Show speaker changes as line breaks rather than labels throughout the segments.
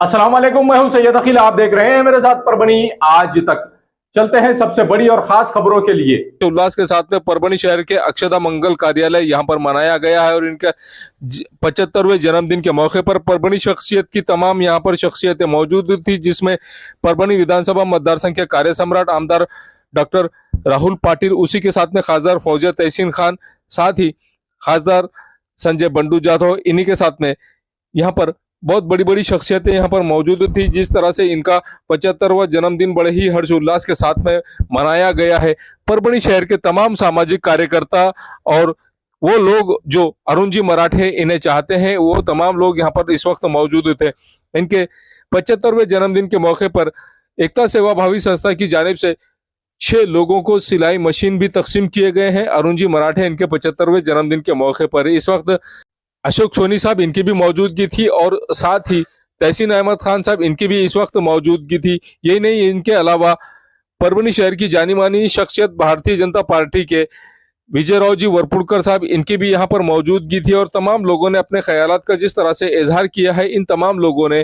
वालेकुम मैं हूँ सैयद अखिल आप देख रहे हैं मेरे साथ परबनी आज तक। चलते हैं सबसे बड़ी और खास खबरों के लिए।
उल्लास के साथ में परभणी शहर के अक्षदा मंगल कार्यालय यहाँ पर मनाया गया है और इनका पचहत्तरवें जन्मदिन के मौके पर परभणी शख्सियत की तमाम यहाँ पर शख्सियतें मौजूद थी, जिसमें परभणी विधानसभा मतदार संघ के कार्य सम्राट आमदार डॉक्टर राहुल पाटिल, उसी के साथ में खासदार फौजिया तहसीन खान, साथ ही खासदार संजय बंडू जाधव, इन्हीं के साथ में यहाँ पर बहुत बड़ी बड़ी शख्सियतें यहाँ पर मौजूद थी, जिस तरह से इनका पचहत्तरवा जन्मदिन बड़े ही हर्षोल्लास के साथ में मनाया गया है। परभणी शहर के तमाम सामाजिक कार्यकर्ता और वो लोग जो अरुण जी मराठे इन्हें चाहते हैं, वो तमाम लोग यहाँ पर इस वक्त मौजूद थे। इनके पचहत्तरवें जन्मदिन के मौके पर एकता सेवा भावी संस्था की जानब से छह लोगों को सिलाई मशीन भी तकसीम किए गए हैं। अरुण जी मराठे इनके पचहत्तरवें जन्मदिन के मौके पर इस वक्त अशोक सोनी साहब इनकी भी मौजूदगी थी और साथ ही तहसीन अहमद खान साहब इनकी भी इस वक्त मौजूदगी थी। यही नहीं, इनके अलावा परभणी शहर की जानी मानी शख्सियत भारतीय जनता पार्टी के विजय राव जी वरपुड़कर साहब इनकी भी यहाँ पर मौजूदगी थी और तमाम लोगों ने अपने ख्याल का जिस तरह से इजहार किया है, इन तमाम लोगों ने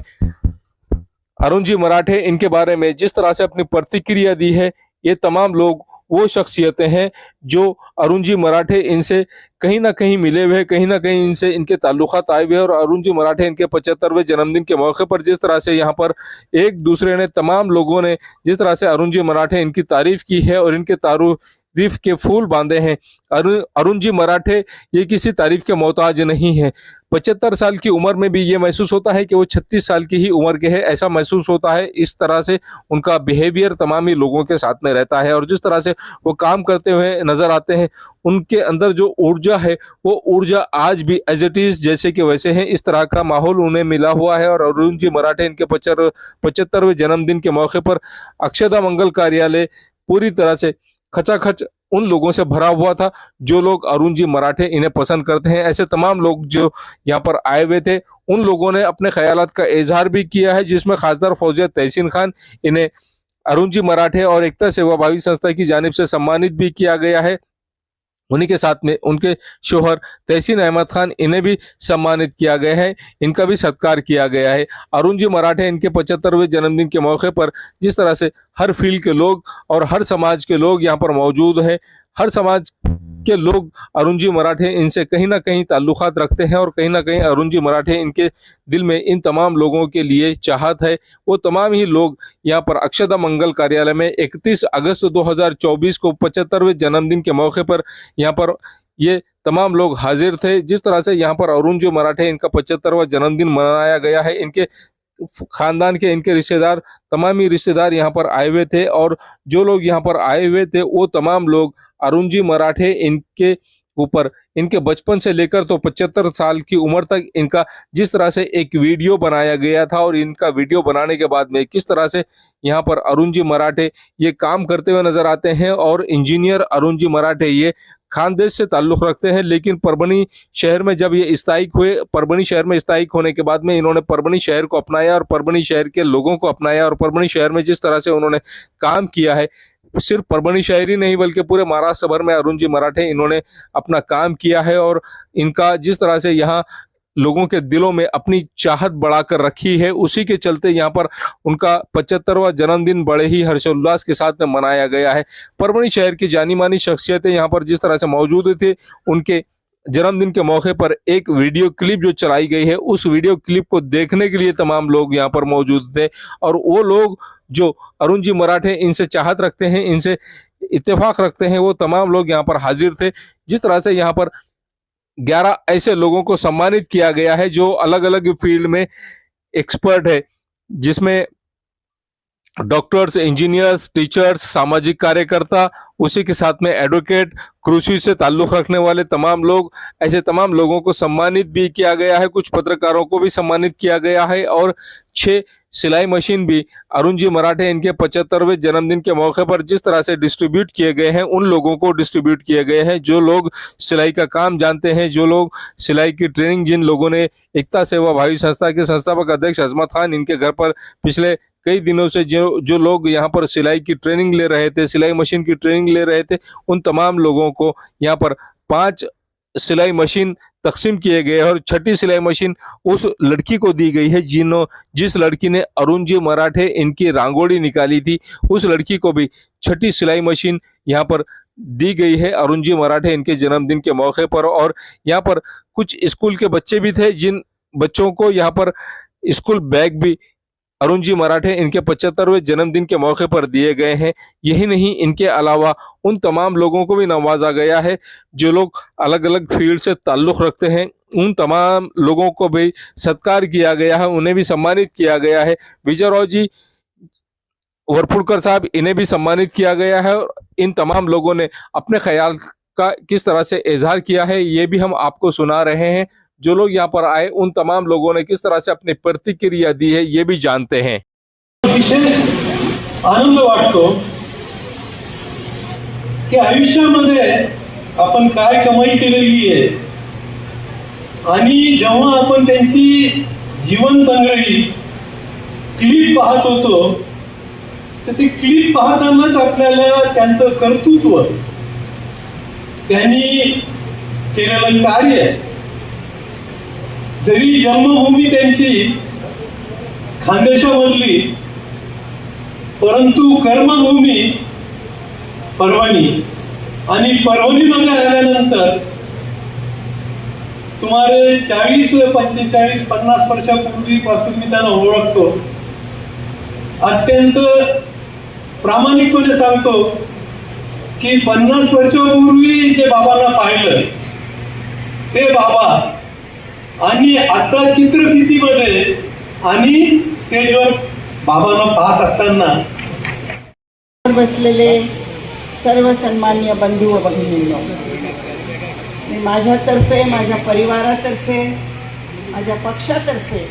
अरुण जी मराठे इनके बारे में जिस तरह से अपनी प्रतिक्रिया दी है, ये तमाम लोग वो शख्सियतें हैं जो अरुण जी मराठे इनसे कहीं ना कहीं मिले हुए कहीं ना कहीं इनसे इनके ताल्लुकात आए हुए और अरुण जी मराठे इनके पचहत्तरवें जन्मदिन के मौके पर जिस तरह से यहाँ पर एक दूसरे ने तमाम लोगों ने जिस तरह से अरुण जी मराठे इनकी तारीफ़ की है और इनके तारू तारीफ़ के फूल बांधे हैं। अरुण अरुण जी मराठे, ये किसी तारीफ़ के मोहताज नहीं है। पचहत्तर साल की उम्र में भी ये महसूस होता है कि वो छत्तीस साल की ही उम्र के है, ऐसा महसूस होता है। इस तरह से उनका बिहेवियर तमाम ही लोगों के साथ में रहता है और जिस तरह से वो काम करते हुए नज़र आते हैं, उनके अंदर जो ऊर्जा है, वो ऊर्जा आज भी एज इट इज़ जैसे कि वैसे हैं। इस तरह का माहौल उन्हें मिला हुआ है और अरुण जी मराठे इनके पचहत्तर, पचहत्तरवें जन्मदिन के मौके पर अक्षदा मंगल कार्यालय पूरी तरह से खचाखच उन लोगों से भरा हुआ था, जो लोग अरुण जी मराठे इन्हें पसंद करते हैं। ऐसे तमाम लोग जो यहाँ पर आए हुए थे, उन लोगों ने अपने ख्याल का इजहार भी किया है, जिसमें खासदार फौजिया तहसीन खान इन्हें अरुण जी मराठे और एकता सेवा भावी संस्था की जानब से सम्मानित भी किया गया है। उन्हीं के साथ में उनके शोहर तहसीन अहमद खान, इन्हें भी सम्मानित किया गया है, इनका भी सत्कार किया गया है। अरुण जी मराठे इनके पचहत्तरवें जन्मदिन के मौके पर जिस तरह से हर फ़ील्ड के लोग और हर समाज के लोग यहाँ पर मौजूद हैं हर समाज के लोग अरुण जी मराठे इनसे कहीं ना कहीं ताल्लुकात रखते हैं और कहीं ना कहीं अरुण जी मराठे इनके दिल में इन तमाम लोगों के लिए चाहत है। वो तमाम ही लोग यहाँ पर अक्षदा मंगल कार्यालय में 31 अगस्त 2024 को पचहत्तरवें जन्मदिन के मौके पर यहाँ पर ये तमाम लोग हाजिर थे। जिस तरह से यहाँ पर अरुण जी मराठे इनका पचहत्तरवा जन्मदिन मनाया गया है, इनके खानदान के इनके रिश्तेदार, तमाम ही रिश्तेदार यहाँ पर आए हुए थे और जो लोग यहाँ पर आए हुए थे, वो तमाम लोग अरुण जी मराठे इनके ऊपर, इनके बचपन से लेकर तो पचहत्तर साल की उम्र तक इनका जिस तरह से एक वीडियो बनाया गया था और इनका वीडियो बनाने के बाद में किस तरह से यहाँ पर अरुण जी मराठे ये काम करते हुए नज़र आते हैं और इंजीनियर अरुण जी मराठे ये खानदेश से ताल्लुक़ रखते हैं, लेकिन परभनी शहर में जब ये स्थायिक हुए परभनी शहर में स्थायिक होने के बाद में इन्होंने परभनी शहर को अपनाया और परभनी शहर के लोगों को अपनाया और परभनी शहर में जिस तरह से उन्होंने काम किया है, सिर्फ़ परभणी शहर ही नहीं, बल्कि पूरे महाराष्ट्र भर में अरुण जी मराठे इन्होंने अपना काम किया है और इनका जिस तरह से यहाँ लोगों के दिलों में अपनी चाहत बढ़ाकर रखी है। उसी के चलते यहाँ पर उनका पचहत्तरवा जन्मदिन बड़े ही हर्षोल्लास के साथ में मनाया गया है। परभणी शहर की जानी मानी शख्सियतें यहाँ पर जिस तरह से मौजूद थे, उनके जन्मदिन के मौके पर एक वीडियो क्लिप जो चलाई गई है, उस वीडियो क्लिप को देखने के लिए तमाम लोग यहाँ पर मौजूद थे और वो लोग जो अरुण जी मराठे इनसे चाहत रखते हैं, इनसे इत्तेफाक रखते हैं, वो तमाम लोग यहाँ पर हाजिर थे। जिस तरह से यहाँ पर ग्यारह ऐसे लोगों को सम्मानित किया गया है जो अलग अलग फ़ील्ड में एक्सपर्ट है, जिसमें डॉक्टर्स, इंजीनियर्स, टीचर्स, सामाजिक कार्यकर्ता, उसी के साथ में एडवोकेट, कृषि से ताल्लुक़ रखने वाले तमाम लोग, ऐसे तमाम लोगों को सम्मानित भी किया गया है, कुछ पत्रकारों को भी सम्मानित किया गया है और छः सिलाई मशीन भी, अरुण जी मराठे इनके पचहत्तरवें जन्मदिन के मौके पर जिस तरह से डिस्ट्रीब्यूट किए गए हैं, उन लोगों को डिस्ट्रीब्यूट किए गए हैं, जो लोग सिलाई का काम जानते हैं, जो लोग सिलाई की ट्रेनिंग जिन लोगों ने एकता सेवा भावी संस्था के संस्थापक अध्यक्ष अजमत खान इनके घर पर पिछले कई दिनों से जो जो लोग यहाँ पर सिलाई की ट्रेनिंग ले रहे थे, सिलाई मशीन की ट्रेनिंग ले रहे थे, उन तमाम लोगों को यहाँ पर पाँच सिलाई मशीन तकसीम किए गए और छठी सिलाई मशीन उस लड़की को दी गई है जिन्हों, जिस लड़की ने अरुण जी मराठे, इनकी रांगोली निकाली थी, उस लड़की को भी छठी सिलाई मशीन यहाँ पर दी गई है। अरुण जी मराठे इनके जन्मदिन के मौके पर और यहाँ पर कुछ स्कूल के बच्चे भी थे जिन बच्चों को यहाँ पर स्कूल बैग भी अरुण जी मराठे इनके पचहत्तरवें जन्मदिन के मौके पर दिए गए हैं। यही नहीं, इनके अलावा उन तमाम लोगों को भी नवाजा गया है, जो लोग अलग अलग फ़ील्ड से ताल्लुक़ रखते हैं। उन तमाम लोगों को भी सत्कार किया गया है, उन्हें भी सम्मानित किया गया है। विजय राव जी वरपुड़कर साहब, इन्हें भी सम्मानित किया गया है। और इन तमाम लोगों ने अपने ख्याल का किस तरह से इजहार किया है, ये भी हम आपको सुना रहे हैं। जो लोग यहाँ पर आए, उन तमाम लोगों ने किस तरह से अपनी प्रतिक्रिया दी है, ये भी जानते हैं।
विशेष आनंद वाटतो की आयुष्यामध्ये आपण काय कमाई केलेली आहे आणि त्यांची जीवन संग्रही क्लिप पाहत होतो, तर ते क्लिप पाहतानाच त्यांचं कर्तृत्व कार्य जरी जन्मभूमी त्यांची खानदेशामधली परंतु कर्मभूमी परभणी आणि परभणीमध्ये आल्यानंतर सुमारे चाळीस पंचेचाळीस पन्नास वर्षापूर्वीपासून मी त्यांना ओळखतो. अत्यंत प्रामाणिकपणे सांगतो की पन्नास वर्षापूर्वी जे बाबांना पाहिलं ते बाबा आणि आता चित्रफितीमध्ये आणि स्टेजवर बाबांना पाहत असताना
बसलेले सर्व सन्मान्य बंधू व भगिनींनो मी माझ्यातर्फे माझ्या परिवारातर्फे माझ्या पक्षातर्फे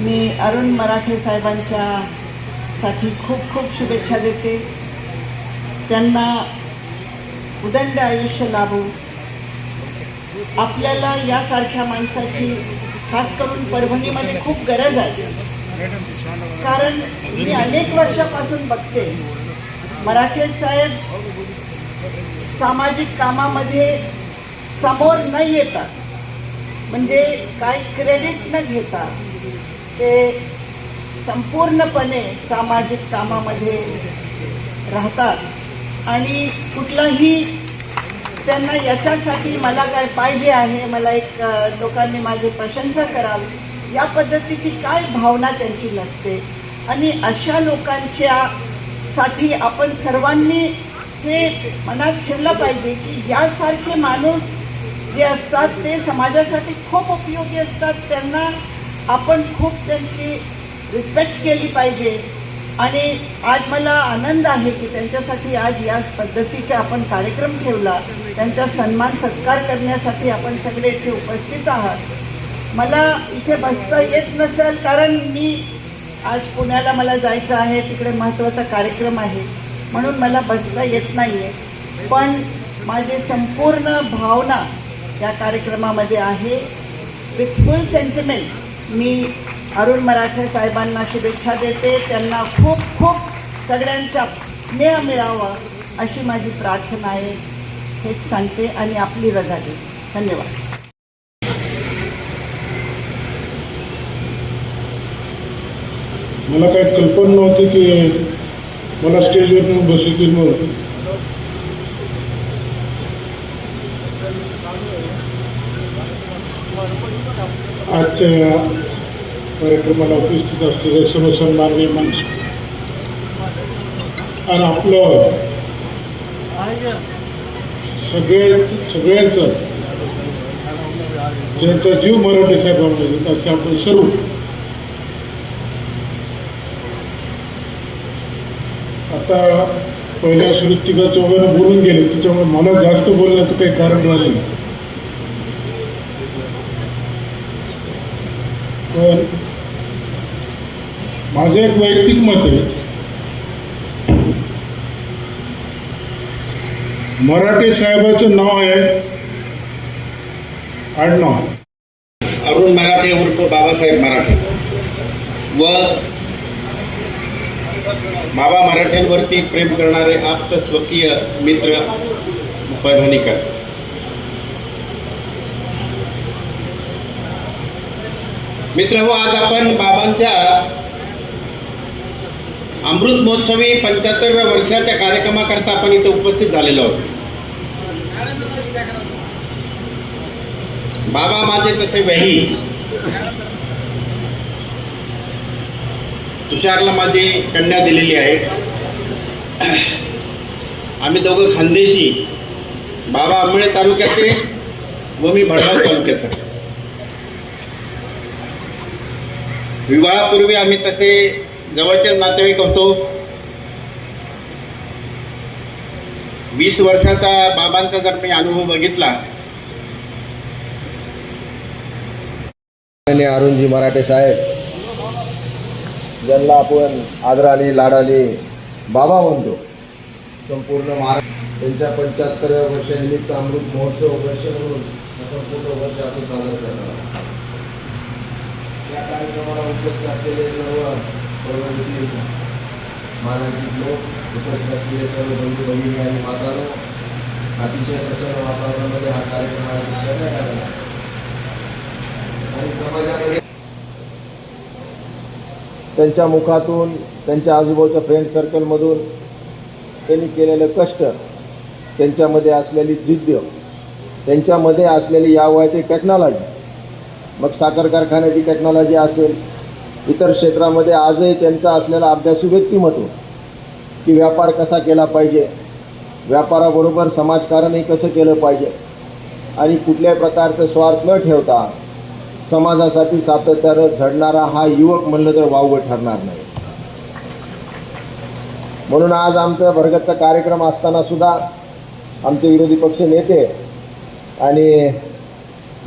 मी अरुण मराठे साहेबांच्या साठी खूप खूप शुभेच्छा देते. त्यांना उदंड आयुष्य लाभू. आपल्याला यासारख्या माणसाची खास करून परभणीमध्ये खूप गरज आहे. कारण मी अनेक वर्षापासून बघते मराठे साहेब सामाजिक कामामध्ये समोर न येतात म्हणजे काय क्रेडिट न घेता ते संपूर्णपणे सामाजिक कामामध्ये राहतात. आणि कुठलाही त्यांना याच्यासाठी मला काय पाहिजे आहे? मला एक लोकांनी माझी प्रशंसा करावी. या पद्धतीची काय भावना त्यांची नसते. आणि अशा लोकांच्या साठी आपण सर्वांनी हे मनात ठेवलं पाहिजे की यासारखे माणूस जे असतात ते समाजासाठी खूप उपयोगी असतात. त्यांना आपण खूप त्यांची रिस्पेक्ट केली पाहिजे. आणि आज मला आनंद आहे की त्यांच्यासाठी आज या पद्धतीचा आपण कार्यक्रम ठेवला. त्यांचा सन्मान सत्कार करण्यासाठी आपण सगळे इथे उपस्थित आहात. मला इथे बसता येत नसेल कारण मी आज पुण्याला मला जायचं आहे तिकडे महत्त्वाचा कार्यक्रम आहे. म्हणून मला बसता येत नाही आहे पण माझी संपूर्ण भावना या कार्यक्रमामध्ये आहे. विथ फुल सेंटिमेंट मी अरुण मराठे साहेबांना शुभेच्छा देते. त्यांना खूप खूप सगळ्यांचा स्नेह मिळावा अशी माझी प्रार्थना आहे. हेच सांगते आणि आपली रजा घेते धन्यवाद.
मला काही कल्पना नव्हती की मला स्टेजवर बसवतील म्हणून. आजच्या कार्यक्रमाला उपस्थित असलेले सर्व सन्माननीय माणसं आणि आपलं सगळ्यांचं सगळ्यांचं ज्यांचा जीव मराठी साहेबांमध्ये असे आपण सर्व आता पहिल्या सुरुत्तिका चौघांना बोलून गेले त्याच्यामुळे मला जास्त बोलण्याचं काही कारण राहिलं नाही. पण माझं एक वैयक्तिक मत आहे. मराठे साहेबाचं नाव आहे आडनाव.
अरुण मराठे उर्फ बाबासाहेब मराठे. व बाबा मराठ्यांवरती प्रेम करणारे आप्त स्वकीय मित्र परभणीकर मित्र हो आज आपण बाबांच्या अमृत महोत्सवी पंच्याहत्तरव्या वर्षाच्या कार्यक्रमाकरता आपण इथे उपस्थित झालेलो आहोत. बाबा माझे तसे वही. तुषारला माझी कन्या दिलेली आहे. आम्ही दोघं खानदेशी. बाबा आंबळे तालुक्याचे व मी भडगाव तालुक्यात विवाहापूर्वी आम्ही तसे जवळचेच नातेवाईक होतो. वीस वर्षाचा बाबांचा जर मी अनुभव बघितला.
अरुणजी मराठे साहेब ज्यांना आपण आदराली लाडाली बाबा म्हणतो. संपूर्ण महाराष्ट्र त्यांच्या पंच्याहत्तर वर्षानिमित्त अमृत महोत्सव वर्ष म्हणून संपूर्ण वर्ष आपण साजरा करणार या कार्यक्रमाला उपस्थित असलेले सर्व लोक उपस्थित असलेले सर्व बंधू भगिनी आणि मातानो अतिशय प्रसन्न वातावरणामध्ये हा कार्यक्रम आणि समाजामध्ये त्यांच्या मुखातून त्यांच्या आजूबाजूच्या फ्रेंड सर्कलमधून त्यांनी केलेलं कष्ट त्यांच्यामध्ये असलेली जिद्द त्यांच्यामध्ये असलेली या वयाची टेक्नॉलॉजी मग साखर कारखान्याची टेक्नॉलॉजी असेल इतर क्षेत्रामध्ये आजही त्यांचा असलेला अभ्यासू व्यक्तिमत्व की व्यापार कसा केला पाहिजे व्यापाराबरोबर समाजकारणही कसं केलं पाहिजे आणि कुठल्याही प्रकारचं स्वार्थ न ठेवता समाजासाठी सातत्यानं झडणारा हा युवक म्हणलं तर वावगं ठरणार नाही. म्हणून आज आमचा भरगतचा कार्यक्रम असताना सुद्धा आमचे विरोधी पक्ष नेते आणि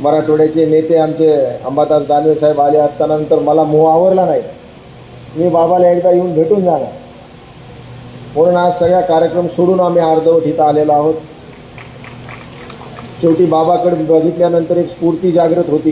मराठवाड्याचे नेते आमचे अंबादास दानवे साहेब आले असताना नंतर मला मोह आवरला नाही. मी बाबाला एकदा येऊन भेटून जाणार. म्हणून आज सगळ्या कार्यक्रम सोडून आम्ही अर्धवट इथं आलेलो आहोत. शेवटी बाबाकडे बघितल्यानंतर एक स्फूर्ती जागृत होती.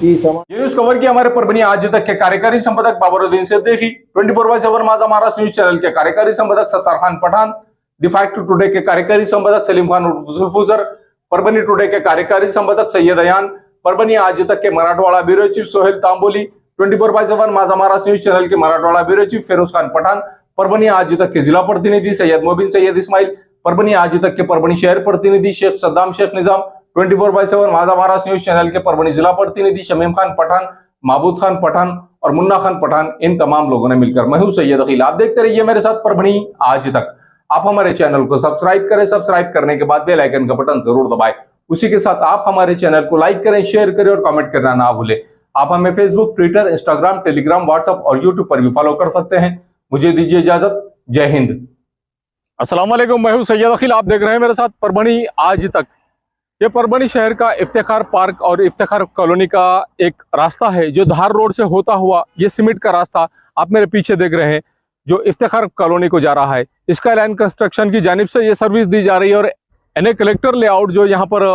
की समाज
न्यूज कवर की हमारे परभनी आज तक के कार्यकारी संपादक Babaruddin Siddiqui 24 four by seven Maza Maharashtra news channel के कार्यकारी संपादक Sattar Khan Pathan the fact today के कार्यकारी संपादक सलीम खान जुल्फुजर परभनी टुडे के कार्यकारी संपादक सैयद अयान परभनी आज तक के Marathwada bureau chief Sohel Tamboli 24 four by seven Maza Maharashtra news channel के मराठवाड़ा ब्यूरो चीफ फेरोज खान पठान परभनी आज तक के जिला प्रतिनिधि सैयद मोबिन सैयद इस्माइल परभनी आज तक के परभनी शहर प्रतिनिधि Sheikh Saddam Sheikh Nizam 24 four by seven Maza Maharashtra news channel के परभनी जिला प्रतिनिधि शमीम खान पठान महबूद खान पठान और मुन्ना खान पठान, इन तमाम लोगों ने मिलकर मैं हूँ सैयद अखिल आप देखते रहिए मेरे साथ परभणी आज तक। आप हमारे चैनल को सब्सक्राइब करें, सब्सक्राइब करने के बाद बेल आइकन का बटन ज़रूर दबाएँ। उसी के साथ आप हमारे चैनल को लाइक करें, शेयर करें और कमेंट करना ना भूलें। आप हमें Facebook Twitter Instagram Telegram WhatsApp और यूट्यूब पर भी फॉलो कर सकते हैं। मुझे दीजिए इजाज़त। जय हिंद। वालेकुम, मैं हूँ सैयद अखिल। आप देख रहे हैं मेरे साथ परभनी आज तक। ये परभनी शहर का इफ्तिखार पार्क और इफ्तिखार कॉलोनी का एक रास्ता है, जो धार रोड से होता हुआ, ये सीमेंट का रास्ता आप मेरे पीछे देख रहे हैं। जो इफ्तार कॉलोनी को जा रहा है। इसका लाइन कंस्ट्रक्शन की जानब से ये सर्विस दी जा रही है और एन ए कलेक्टर लेआउट जो यहाँ पर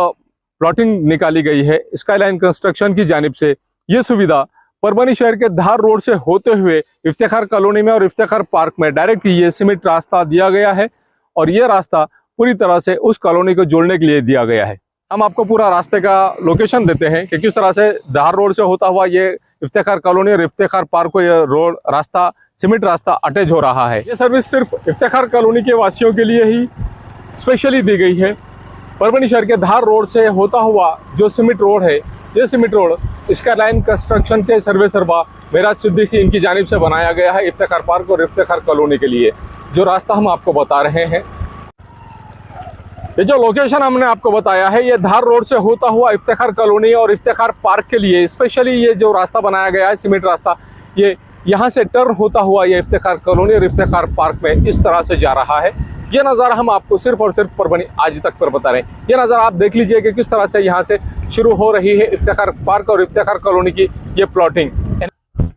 प्लॉटिंग निकाली गई है स्काई लाइन कंस्ट्रक्शन की जानब से ये सुविधा परभनी शहर के धार रोड से होते हुए इफ्तार कॉलोनी में और इफ्तार पार्क में डायरेक्ट ये सीमेंट रास्ता दिया गया है और ये रास्ता पूरी तरह से उस कॉलोनी को जोड़ने के लिए दिया गया है। हम आपको पूरा रास्ते का लोकेशन देते हैं कि किस तरह से धार रोड से होता हुआ ये इफ्तिखार कॉलोनी और इफ्तिखार पार्क को यह रोड रास्ता सीमेंट रास्ता अटैच हो रहा है। ये सर्विस सिर्फ़ इफ्तार कॉलोनी के वासियों के लिए ही स्पेशली दी गई है। परभनी शहर के धार रोड से होता हुआ जो सीमेंट रोड है, ये सीमेंट रोड इसका लाइन कंस्ट्रक्शन के सर्वे सरबा मेराज सिद्दीकी इनकी जानब से बनाया गया है इफ्तार पार्क और इफ्तार कॉलोनी के लिए। जो रास्ता हम आपको बता रहे हैं ये जो लोकेशन हमने आपको बताया है, ये धार रोड से होता हुआ इफ्तार कॉलोनी और इफ्तार पार्क के लिए स्पेशली ये जो रास्ता बनाया गया है सीमेंट रास्ता, ये यहाँ से टर्न होता हुआ ये इफ्तिखार कॉलोनी और इफ्तार पार्क में इस तरह से जा रहा है। ये नज़ारा हम आपको सिर्फ़ और सिर्फ़ परभनी आज तक पर बता रहे हैं। ये नज़ारा आप देख लीजिए कि किस तरह से यहाँ से शुरू हो रही है इफ्तार पार्क और इफ्तार कॉलोनी की ये प्लॉटिंग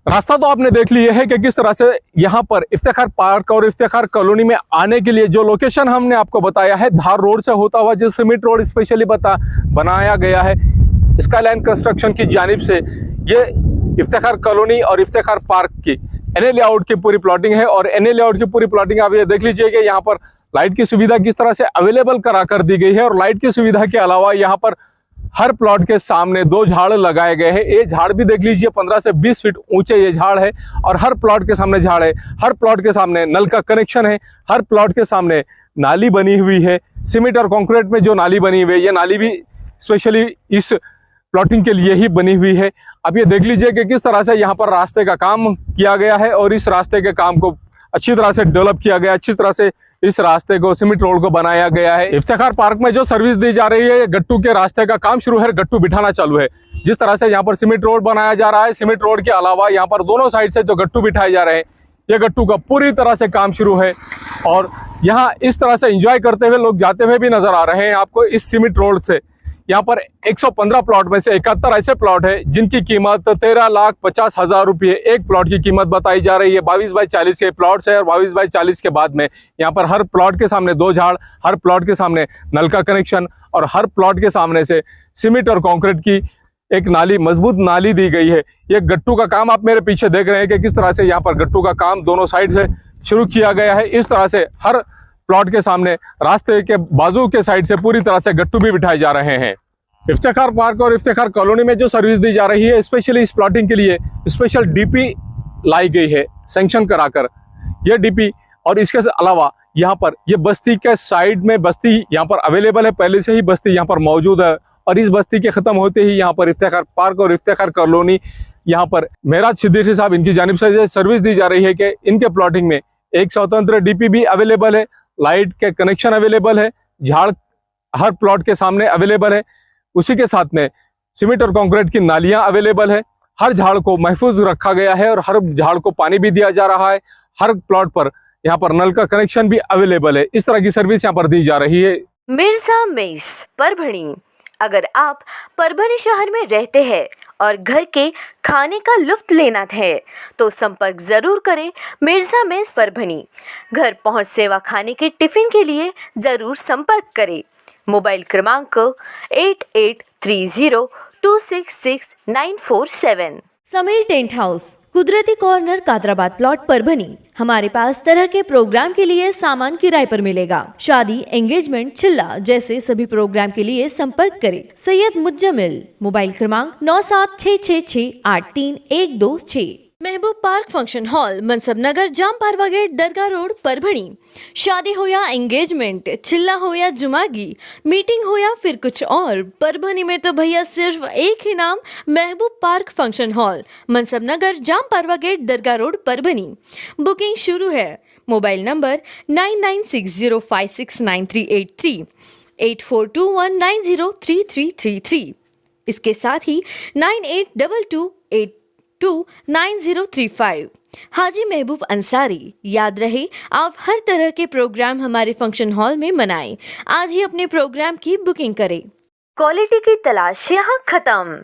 रास्ता तो आपने देख लिया है कि किस तरह से यहाँ पर इफ्तार पार्क और इफ्तार कॉलोनी में आने के लिए जो लोकेशन हमने आपको बताया है, धार रोड से होता हुआ जो सीमेंट रोड स्पेशली बता, बनाया गया है स्काई लाइन कंस्ट्रक्शन की जानब से ये इफ्तार कॉलोनी और इफ्तार पार्क की एन ए लेआउट की पूरी प्लॉटिंग है और एन ए लेआउट की पूरी प्लॉटिंग आप ये देख लीजिए कि यहाँ पर लाइट की सुविधा किस तरह से अवेलेबल करा कर दी गई है और लाइट की सुविधा के अलावा यहाँ पर हर प्लॉट के सामने दो झाड़ लगाए गए हैं। ये झाड़ भी देख लीजिए 15 से 20 फीट ऊँचे ये झाड़ है और हर प्लॉट के सामने झाड़ है। हर प्लॉट के सामने नल का कनेक्शन है। हर प्लॉट के सामने नाली बनी हुई है। सीमेंट और कंक्रीट में जो नाली बनी हुई है, ये नाली भी स्पेशली इस प्लॉटिंग के लिए ही बनी हुई है। अब ये देख लीजिए कि किस तरह से यहाँ पर रास्ते का काम किया गया है और इस रास्ते के काम को अच्छी तरह से डेवलप किया गया, अच्छी तरह से इस रास्ते को सीमेंट रोड को बनाया गया है। इफ्तार पार्क में जो सर्विस दी जा रही है गट्टू के रास्ते का काम शुरू है, गट्टू बिठाना चालू है। जिस तरह से यहाँ पर सीमेंट रोड बनाया जा रहा है सीमेंट रोड के अलावा यहाँ पर दोनों साइड से जो गट्टू बिठाए जा रहे हैं, ये गट्टू का पूरी तरह से काम शुरू है और यहाँ इस तरह से इंजॉय करते हुए लोग जाते हुए भी नज़र आ रहे हैं आपको इस सीमेंट रोड से। यहाँ पर 115 प्लॉट में से इकहत्तर ऐसे प्लॉट है जिनकी कीमत तेरह लाख पचास हज़ार रुपये एक प्लॉट की कीमत बताई जा रही है। बाईस बाई चालीस के प्लॉट्स है और बाईस बाई चालीस के बाद में यहाँ पर हर प्लॉट के सामने दो झाड़, हर प्लॉट के सामने नल का कनेक्शन और हर प्लॉट के सामने से सीमेंट और कॉन्क्रीट की एक नाली, मज़बूत नाली दी गई है। ये गट्टू का काम आप मेरे पीछे देख रहे हैं कि किस तरह से यहाँ पर गट्टू का काम दोनों साइड से शुरू किया गया है। इस तरह से हर प्लॉट के सामने रास्ते के बाजू के साइड से पूरी तरह से गट्टू भी बिठाए जा रहे हैं। इफ्तार पार्क और इफ्तार कॉलोनी में जो सर्विस दी जा रही है, स्पेशली इस प्लॉटिंग के लिए स्पेशल डीपी लाई गई है, सेंक्शन कराकर। यह डीपी और इसके अलावा यहाँ पर ये बस्ती के साइड में बस्ती यहाँ पर अवेलेबल है, पहले से ही बस्ती यहाँ पर मौजूद है और इस बस्ती के ख़त्म होते ही यहाँ पर इफ्तार पार्क और इफ्तार कॉलोनी यहाँ पर मेराज सिद्दीकी साहब इनकी जानब से सर्विस दी जा रही है कि इनके प्लॉटिंग में एक स्वतंत्र डीपी भी अवेलेबल है लाइट के कनेक्शन अवेलेबल है, झाड़ हर प्लॉट के सामने अवेलेबल है। उसी के साथ में सीमेंट और कंक्रीट की नालियाँ अवेलेबल है। हर झाड़ को महफूज रखा गया है और हर झाड़ को पानी भी दिया जा रहा है। हर प्लॉट पर यहाँ पर नल का कनेक्शन भी अवेलेबल है। इस तरह की सर्विस यहाँ पर दी जा रही है।
मिर्ज़ा मेस, परभणी। अगर आप परभणी शहर में रहते हैं और घर के खाने का लुफ्त लेना है। तो संपर्क ज़रूर करें मिर्ज़ा में सरभनी घर पहुँच सेवा खाने के टिफ़िन के लिए ज़रूर संपर्क करें। मोबाइल क्रमांक eight eight three zero two six six nine four seven.
Sameer tent house. Kudrati corner Kadrabad plot Parbhani हमारे पास तरह के प्रोग्राम के लिए सामान किराए पर मिलेगा। शादी एंगेजमेंट चिल्ला जैसे सभी प्रोग्राम के लिए संपर्क करें। सैयद मुज्जमिल, मोबाइल क्रमांक नौ सात छः छः छः आठ तीन एक दो छः
Mehboob Park function hall, Mansab Nagar, Jam Parwa Gate, Dargah Road Parbhani शादी हो या एंगेजमेंट चिल्ला हो या जुमागी मीटिंग हो या फिर कुछ और। परभणी में तो भैया सिर्फ़ एक ही नाम, Mehboob Park function hall, Mansab Nagar, Jam Parwa gate, Dargah road Parbhani booking शुरू है। Mobile number nine nine six zero five six nine three eight three, eight four two one nine zero three three three three. इसके साथ ही nine eight double two eight two nine zero three five Haji Mehboob Ansari, याद रहे, आप हर तरह के programme हमारे function hall में मनाएँ। आज ही अपने प्रोग्राम की बुकिंग करें।
क्वालिटी की तलाश यहाँ खत्म।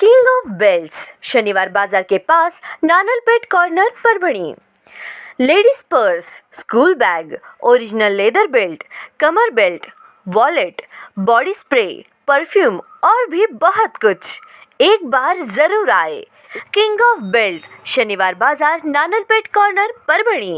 किंग ऑफ़ बेल्ट्स शनिवार बाज़ार के पास नानलपेट कॉर्नर पर Parbhani ladies purse school bag original leather belt कमर belt wallet body spray perfume और भी बहुत कुछ। एक बार ज़रूर आए। किंग ऑफ़ बेल्ट शनिवार बाज़ार नानलपेट कॉर्नर परभणी।